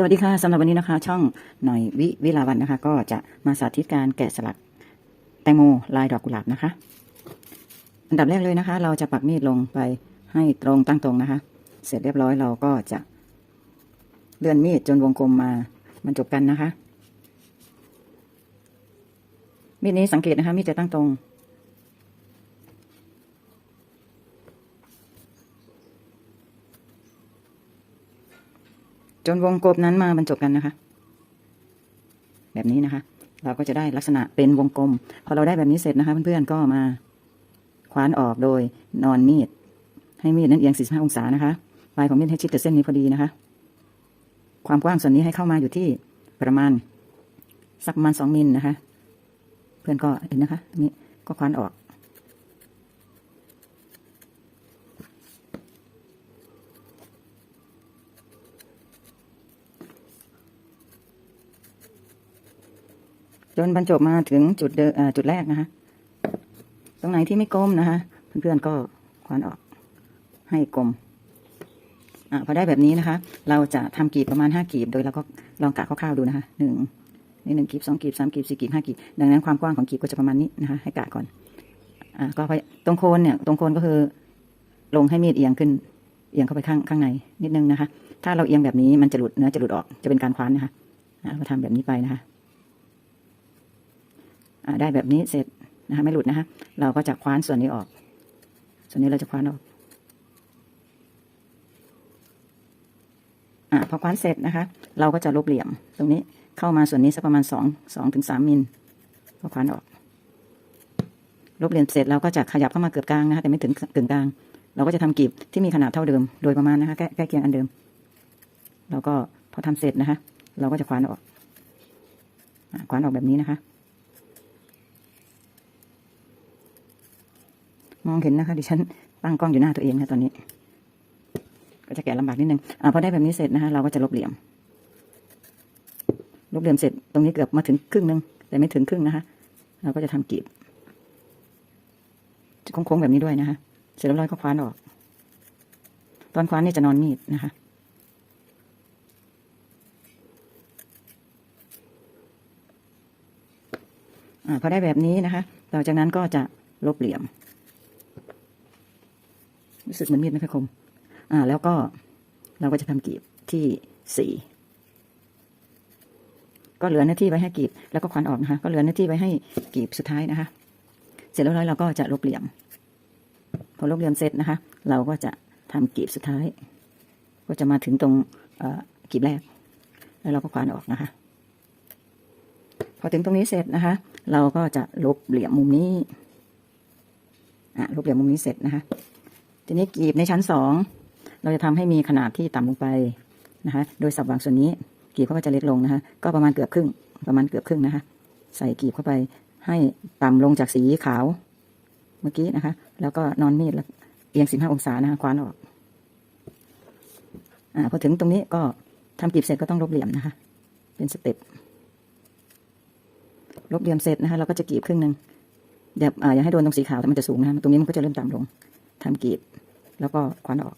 สวัสดีค่ะสำหรับวันนี้นะคะ ช่องหน่อยวิวิลาวันนะคะ ก็จะมาสาธิตการแกะสลักแตงโมลายดอกกุหลาบนะคะ อันดับแรกเลยนะคะ เราจะปักมีดลงไปให้ตรงตั้งตรงนะคะ เสร็จเรียบร้อยเราก็จะเลื่อนมีดจนวงกลมมาบรรจบกันนะคะมีดนี้สังเกตนะคะมีดจะตั้งตรง จนวงกบนั้นมาบรรจบกันนะคะ แบบนี้นะคะ เราก็จะได้ลักษณะเป็นวงกลม พอเราได้แบบนี้เสร็จนะคะ เพื่อนๆก็มาคว้านออกโดยนอนมีด ให้มีดนั้นเอียง 45 องศานะคะปลายของมีดให้ชิดกับเส้นนี้พอดีนะคะ ความกว้างส่วนนี้ให้เข้ามาอยู่ที่ประมาณสักประมาณ2มิลนะคะ เพื่อนก็เห็นนะคะนนี้ก็คว้านออก จนบรรจบมาถึงจุดเดอ่อจุดแรกนะคะตรงไหนที่ไม่กลมนะคะเพื่อนๆก็ควานออกให้กลมอะพอได้แบบนี้นะคะ เราจะทำกีบประมาณห้ากีบ โดยเราก็ลองกะคร่าวๆดูนะคะหนึ่งนี่หนึ่งกีบสองกีบสามกีบสี่กีบห้ากีบดังนั้นความกว้างของกีบก็จะประมาณนี้นะคะ ให้กะก่อนอะก็พยตรงโคนเนี่ย ตรงโคนก็คือลงให้มีดเอียงขึ้น เอียงเข้าไปข้างข้างในนิดนึงนะคะ ถ้าเราเอียงแบบนี้มันจะหลุดเนื้อจะหลุดออกจะเป็นการคว้านนะคะเราทำแบบนี้ไปนะคะ ได้แบบนี้เสร็จนะคะไม่หลุดนะคะเราก็จะคว้านส่วนนี้ออก ส่วนนี้เราจะคว้านออกอ่าพอคว้านเสร็จนะคะ เราก็จะลบเหลี่ยม ตรงนี้เข้ามาส่วนนี้สักประมาณสองสองถึงสามมิลก็คว้านออก ลบเหลี่ยมเสร็จเราก็จะขยับเข้ามาเกือบกลางนะคะแต่ไม่ถึงกึ่งกลาง เราก็จะทำกีบที่มีขนาดเท่าเดิม โดยประมาณนะคะใกล้ใกล้เคียงอันเดิมเราก็พอทำเสร็จนะคะ เราก็จะคว้านออกอคว้านออกแบบนี้นะคะ มองเห็นนะคะ ดิฉันตั้งกล้องอยู่หน้าตัวเองนะตอนนี้ ก็จะแกะลำบากนิดนึงอ่าพอได้แบบนี้เสร็จนะคะเราก็จะลบเหลี่ยม ลบเหลี่ยมเสร็จตรงนี้เกือบมาถึงครึ่งหนึง แต่ไม่ถึงครึ่งนะคะเราก็จะทำกีบโค้งๆแบบนี้ด้วยนะคะเสร็จเรียบร้อยก็คว้านออก ตอนคว้านนี่จะนอนมีดนะคะอ่าพอได้แบบนี้นะคะ หลังจากนั้นก็จะลบเหลี่ยม รู้สึกเหมือนมีดไม่ค่อยคม อ่า แล้วก็เราก็จะทำกีบที่สี่ก็เหลือหน้าที่ไว้ให้กีบ แล้วก็ควันออกนะคะ ก็เหลือหน้าที่ไว้ให้กีบสุดท้ายนะคะ เสร็จแล้วร้อยเราก็จะลบเหลี่ยม พอลบเหลี่ยมเสร็จนะคะ เราก็จะทำกีบสุดท้าย ก็จะมาถึงตรงกีบแรก แล้วเราก็คว้านออกนะคะ พอถึงตรงนี้เสร็จนะคะ เราก็จะลบเหลี่ยมมุมนี้อะลบเหลี่ยมมุมนี้เสร็จนะคะ ทีนี้กีบในชั้นสองเราจะทำให้มีขนาดที่ต่ำลงไปนะคะโดยสับวางส่วนนี้กีบเขาก็จะเล็กลงนะคะก็ประมาณเกือบครึ่ง ประมาณเกือบครึ่งนะคะใส่กีบเข้าไปให้ต่ำลงจากสีขาวเมื่อกี้นะคะ แล้วก็นอนมีดแล้วเอียงสิบห้าองศานะคะคว้านออกอ่าพอถึงตรงนี้ก็ทำกีบเสร็จก็ต้องลบเหลี่ยมนะคะ เป็นสเต็ปลบเหลี่ยมเสร็จนะคะเราก็จะกีบครึ่งหนึ่งอย่าออย่าให้โดนตรงสีขาวแต่มันจะสูงนะคะตรงนี้มันก็จะเริ่มต่ำลง ทำกีบแล้วก็คว้านออก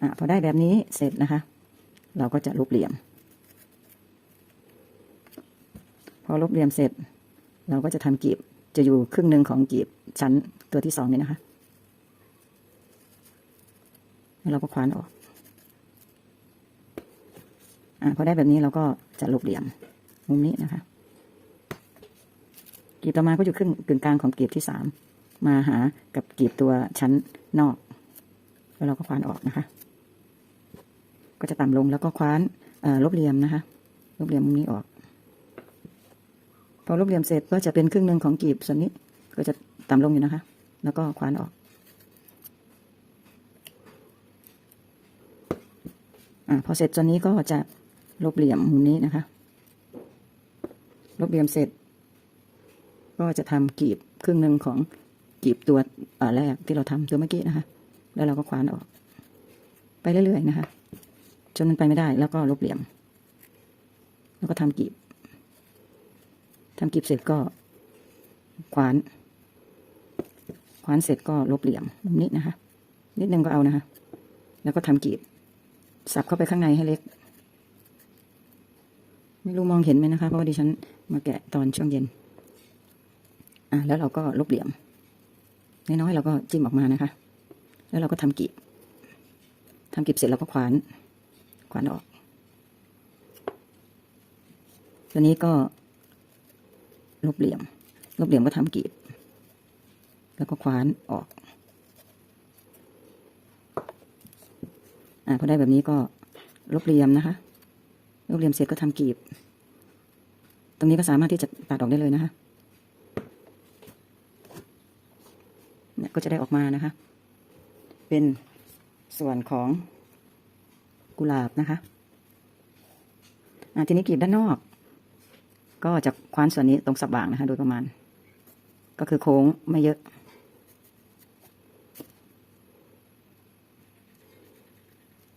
อะพอได้แบบนี้เสร็จนะคะ เราก็จะลบเหลี่ยม พอลบเหลี่ยมเสร็จ เราก็จะทำกีบจะอยู่ครึ่งหนึ่งของกีบชั้นตัวที่สองนี่นะคะแล้วเราก็คว้านออกอะพอได้แบบนี้เราก็จะลบเหลี่ยมมุมนี้นะคะกีบต่อมาก็อยู่ครึ่งกึ่งกลางของกีบที่สาม มาหากับกีบตัวชั้นนอก แล้วเราก็คว้านออกนะคะ ก็จะต่ำลงแล้วก็คว้านลบเหลี่ยมนะคะลบเหลี่ยมมุมนี้ออก พอลบเหลี่ยมเสร็จก็จะเป็นครึ่งหนึ่งของกีบส่วนนี้ ก็จะต่ำลงอยู่นะคะ แล้วก็คว้านออกอพอเสร็จส่วนนี้ก็จะลบเหลี่ยมมุมนี้นะคะ ลบเหลี่ยมเสร็จ ก็จะทำกีบครึ่งหนึ่งของ กีบตัวแรกที่เราทำตัวเมื่อกี้นะคะ แล้วเราก็คว้านออก ไปเรื่อยๆนะคะ จนมันไปไม่ได้แล้วก็ลบเหลี่ยม แล้วก็ทำกีบทำกีบเสร็จก็คว้านคว้านเสร็จก็ลบเหลี่ยมมุมนี้นะคะ นิดนึงก็เอานะคะ แล้วก็ทำกีบ สับเข้าไปข้างในให้เล็ก ไม่รู้มองเห็นไหมนะคะ เพราะว่าดิฉันมาแกะตอนช่วงเย็น อะแล้วเราก็ลบเหลี่ยม น้อยๆเราก็จิ้มออกมานะคะ แล้วเราก็ทำกีบทำกีบเสร็จเราก็ขวาน ขวานออก ตัวนี้ก็ลบเหลี่ยมลบเหลี่ยมก็ทำกีบ แล้วก็คว้านออก อ่าพอได้แบบนี้ก็ลบเหลี่ยมนะคะลบเหลี่ยมเสร็จก็ทำกีบ ตรงนี้ก็สามารถที่จะตัดออกได้เลยนะคะ เนี่ย ก็จะได้ออกมานะคะ เป็นส่วนของกุหลาบนะคะอาทีนี้กรีบด้านนอก ก็จะคว้านส่วนนี้ตรงสับวางนะคะ โดยประมาณ ก็คือโค้งไม่เยอะ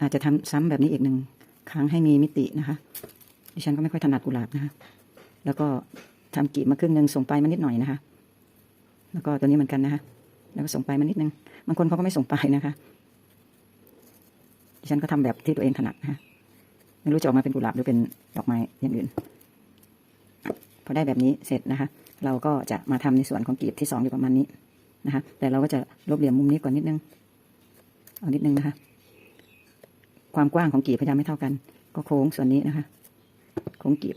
อาจจะทำซ้ำแบบนี้อีกหนึ่งครั้งให้มีมิตินะคะ ดิฉันก็ไม่ค่อยถนัดกุหลาบนะคะ แล้วก็ทำกีบมาครึ่งหนึ่งส่งไปมานิดหน่อยนะคะ แล้วก็ตัวนี้เหมือนกันนะคะ แล้วก็ส่งไปลายมานิดนึง บางคนเขาก็ไม่ส่งไปลายนะคะ ดิฉันก็ทำแบบที่ตัวเองถนัดนะไม่รู้จะออกมาเป็นกุหลาบหรือเป็นดอกไม้อย่างอื่น พอได้แบบนี้เสร็จนะคะ เราก็จะมาทำในส่วนของกีบที่สองอยู่ประมาณนี้นะคะ แต่เราก็จะลบเหลี่ยมมุมนี้ก่อนนิดนึง เอานิดนึงนะคะ ความกว้างของกีบพยายามไม่เท่ากัน ก็โค้งส่วนนี้นะคะ โค้งกีบ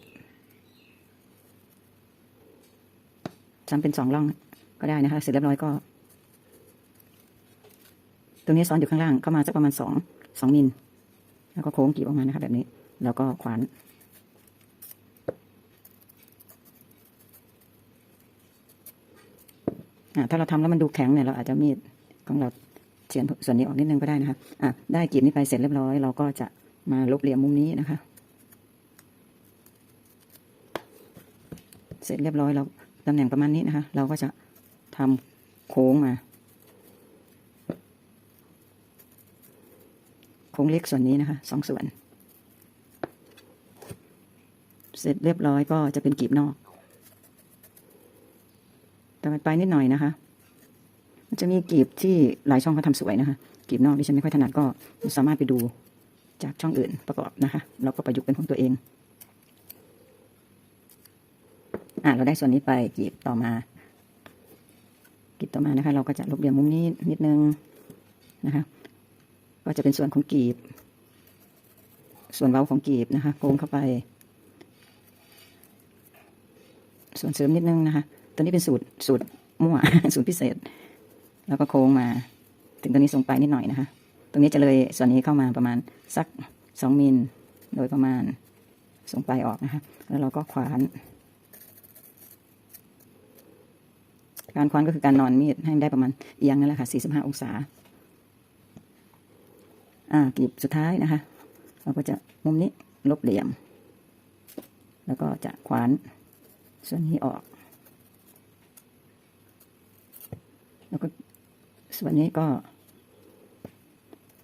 ทำเป็นสองร่องก็ได้นะคะ เสร็จเรียบร้อยก็ ตรงนี้ซ้อนอยู่ข้างล่างเข้ามาสักประมาณสองสองมิลแล้วก็โค้งกีบออกมานะคะแบบนี้ แล้วก็ขวานอ่าถ้าเราทำแล้วมันดูแข็งเนี่ยเราอาจจะมีดของเราเฉียนส่วนนี้ออกนิดนึงก็ได้นะคะอะได้กีบนี้ไปเสร็จเรียบร้อย เราก็จะมาลบเหลี่ยมมุมนี้นะคะ เสร็จเรียบร้อยเราตำแหน่งประมาณนี้นะคะ เราก็จะทำโค้งมา คงเล็กส่วนนี้นะคะสองส่วน เสร็จเรียบร้อยก็จะเป็นกีบนอกแต่มันไปนิดหน่อยนะคะ มันจะมีกีบที่หลายช่องเขาทำสวยนะคะ กีบนอกที่ฉันไม่ค่อยถนัดก็สามารถไปดูจากช่องอื่นประกอบนะคะแล้วก็ประยุกต์เป็นของตัวเอง อ่าเราได้ส่วนนี้ไปกีบต่อมากีบต่อมานะคะ เราก็จะลบเหลี่ยมมุมนี้นิดนึงนะคะ ก็จะเป็นส่วนของกีบ ส่วนเว้าของกีบนะคะโค้งเข้าไป ส่วนเสริมนิดนึงนะคะตัวนี้เป็นสูตรสูตรมั่วสูตรพิเศษ แล้วก็โค้งมา ถึงตัวนี้ส่งไปนิดหน่อยนะคะตรงนี้จะเลยส่วนนี้เข้ามาประมาณสักสองมิลโดยประมาณส่งไปลายออกนะคะ แล้วเราก็ขวาน การคว้านก็คือการนอนมีดให้มันได้ประมาณเอียงนั่นแหละค่ะ 45 องศา อ่ากีบสุดท้ายนะคะ เราก็จะมุมนี้ลบเหลี่ยม แล้วก็จะขวานส่วนนี้ออก แล้วก็ส่วนนี้ก็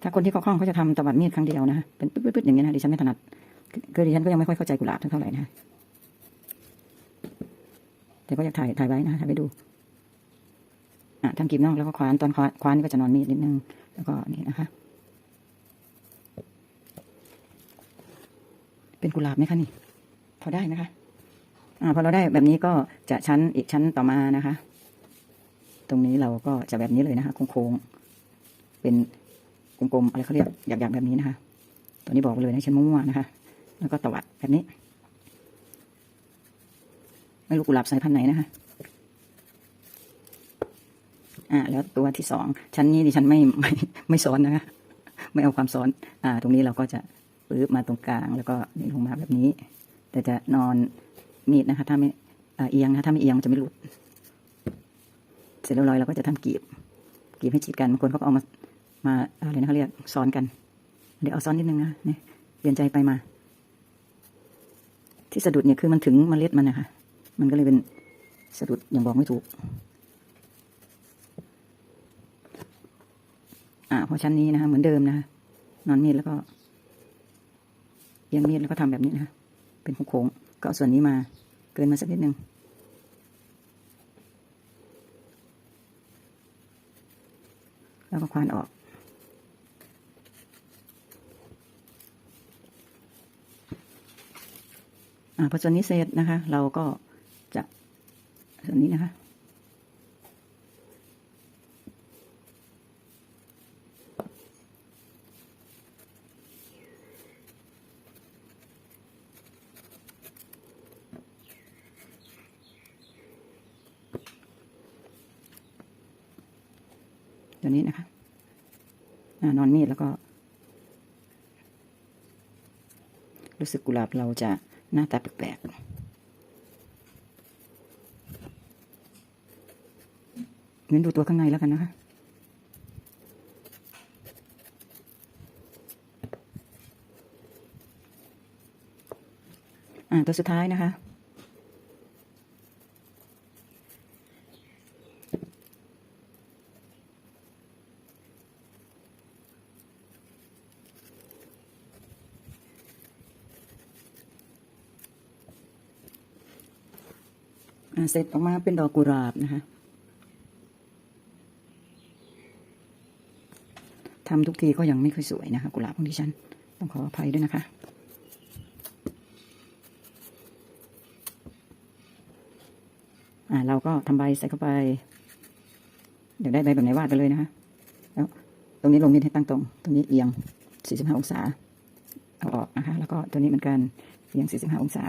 ถ้าคนที่เขาคล่องเขาจะทำตวัดมีดครั้งเดียวนะเป็นปึ๊ดๆอย่างเงี้ยนะดิฉันไม่ถนัดคือดิฉันก็ยังไม่ค่อยเข้าใจกุหลาบเท่าไหร่นะแต่ก็อยากถ่ายถ่ายไว้นะถ่ายไปดูอะทำกีบนอกแล้วก็คว้านตอนคว้านควานนี่ก็จะนอนมีดนิดนึง แล้วก็นี่นะคะ เป็นกุหลาบไหมคะนี่ พอได้นะคะ อ่าพอเราได้แบบนี้ก็จะชั้นอีกชั้นต่อมานะคะ ตรงนี้เราก็จะแบบนี้เลยนะคะโค้งๆเป็นกลมๆอะไรเขาเรียกหยักๆแบบนี้นะคะตัวนี้บอกไว้เลยนะชั้นมั่วนะคะ แล้วก็ตวัดแบบนี้ไม่รู้กุหลาบสายพันธุ์ไหนนะคะอ่า แล้วตัวที่สองชั้นนี้ดิฉันไม่ไม่ไม่ซ้อนนะคะ ไม่เอาความซ้อน อ่า ตรงนี้เราก็จะ ปื๊บมาตรงกลางแล้วก็นี่ลงมาแบบนี้ แต่จะนอนมีดนะคะ ถ้าไม่อาเอียงนะคะถ้าไม่เอียงมันจะไม่หลุด เสร็จเรียบร้อยเราก็จะทำกีบ กีบให้ชิดกันบางคนเขาก็เอามามาอะไรนะเขาเรียกซ้อนกัน เดี๋ยวเอาซ้อนนิดนึงนะเนี่ยเปลี่ยนใจไปมา ที่สะดุดเนี่ยคือมันถึงเมล็ดมันนะคะมันก็เลยเป็นสะดุดอย่างบอกไม่ถูก อ่าพอชั้นนี้นะคะเหมือนเดิมนะคะนอนมีดแล้วก็ ยงเนียดแล้วก็ทำแบบนี้นะเป็นโค้งก็เอาส่วนนี้มาเกินมาสักนิดนึงแล้วก็ควานออกอ่าพอส่วนนี้เสร็จนะคะ เราก็จะส่วนนี้นะคะ ตัวนี้นะคะนอนมีดแล้วก็ รู้สึกกุหลาบเราจะหน้าตาแปลกๆงั้นดูตัวข้างในแล้วกันนะคะอ่าตัวสุดท้ายนะคะ เสร็จออกมาเป็นดอกกุหลาบนะคะทำทุกทีก็ยังไม่ค่อยสวยนะคะ กุหลาบของดิฉัน ต้องขออภัยด้วยนะคะ อ่าเราก็ทำใบใส่เข้าไป เดี๋ยวได้ใบแบบไหนวาดไปเลยนะคะแล้วตรงนี้ลงมีดให้ตั้งตรง ตรงนี้เอียง 45 องศา เอาออกนะคะ แล้วก็ตัวนี้เหมือนกัน เอียง 45 องศา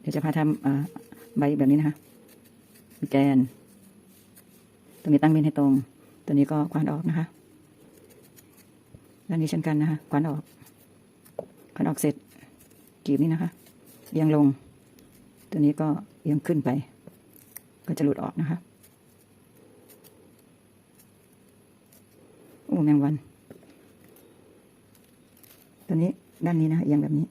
เดี๋ยวจะพาทำอ่าใบแบบนี้นะคะแกน ตรงนี้ตั้งเบนให้ตรง ตัวนี้ก็ควานออกนะคะด้านนี้เช่นกันนะคะควานออกควานออกเสร็จกีบนี้นะคะเอียงลง ตัวนี้ก็เอียงขึ้นไป ก็จะหลุดออกนะคะโอ้แมงวัน ตัวนี้ด้านนี้นะคะเอียงแบบนี้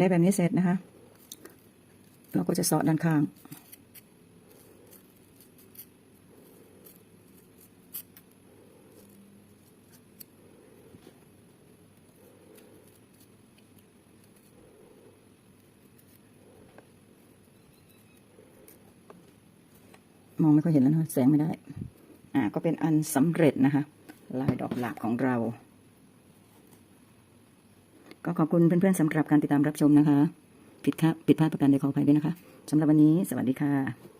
ได้แบบนี้เสร็จนะคะ เราก็จะเสาะด้านข้าง มองไม่ค่อยเห็นแล้วนะแสงไม่ได้ อ่า ก็เป็นอันสำเร็จนะคะ ลายดอกหลากของเรา ก็ขอบคุณเพื่อนๆสำหรับการติดตามรับชมนะคะ ผิดค่ะผิดพลาดประการใดขออภัยด้วยนะคะสำหรับวันนี้ สวัสดีค่ะ